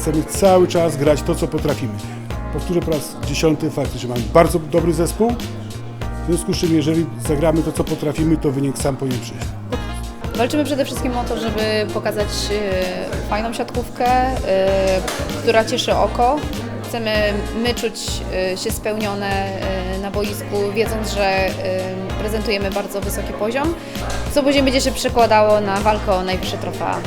chcemy cały czas grać to, co potrafimy. Powtórzę po raz dziesiąty, faktycznie mamy bardzo dobry zespół, w związku z czym jeżeli zagramy to, co potrafimy, to wynik sam powinien przyjść. Walczymy przede wszystkim o to, żeby pokazać e, fajną siatkówkę, e, która cieszy oko. Chcemy my czuć e, się spełnione na boisku, wiedząc, że prezentujemy bardzo wysoki poziom, co później będzie się przekładało na walkę o najwyższe trofea.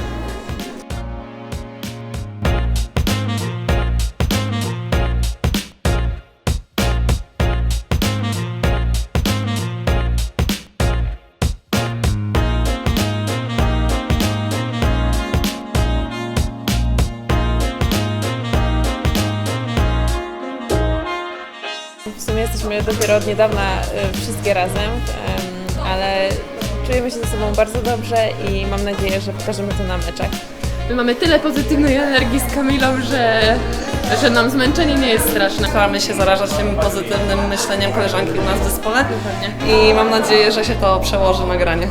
W sumie jesteśmy dopiero od niedawna y, wszystkie razem, em, ale czujemy się ze sobą bardzo dobrze i mam nadzieję, że pokażemy to na meczach. My mamy tyle pozytywnej energii z Kamilą, że, że nam zmęczenie nie jest straszne. Staramy się zarażać tym pozytywnym myśleniem koleżanki u nas w zespole i mam nadzieję, że się to przełoży na granie.